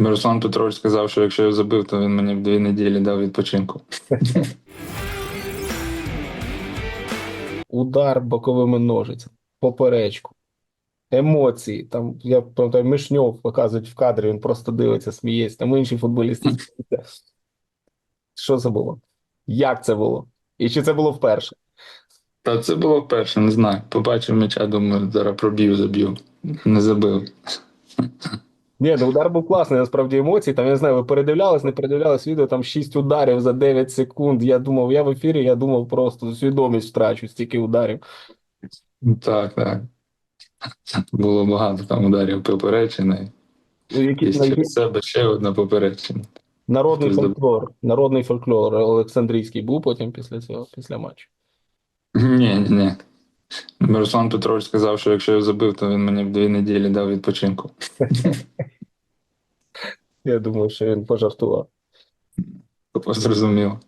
Руслан Петрович сказав, що якщо я забив, то він мені в дві неділі дав відпочинку. Удар боковими ножицями, поперечку, емоції. Там, я пам'ятаю, Мишньов показують в кадрі, він просто дивиться, сміється, там інші футболісти. Що це було? Як це було? І чи це було вперше? Та це було вперше, не знаю. Побачив м'яча, думаю, зараз проб'ю, заб'ю. Не забив. Ні, ну удар був класний, насправді емоції. Там, я не знаю, ви передивлялись, не передивлялись відео, там 6 ударів за 9 секунд. Я думав, я в ефірі, я думав просто свідомість втрачу, стільки ударів. Так, так. Було багато там ударів поперечини. Ну, І через себе ще одна поперечина. народний Хтось фольклор. Народний фольклор Олександрійський був потім після цього, після матчу. Ні, ні, ні. Руслан Петрович сказав, що якщо я забив, то він мені в дві неділі дав відпочинку. Я думаю, що він пожартував. Просто зрозуміло.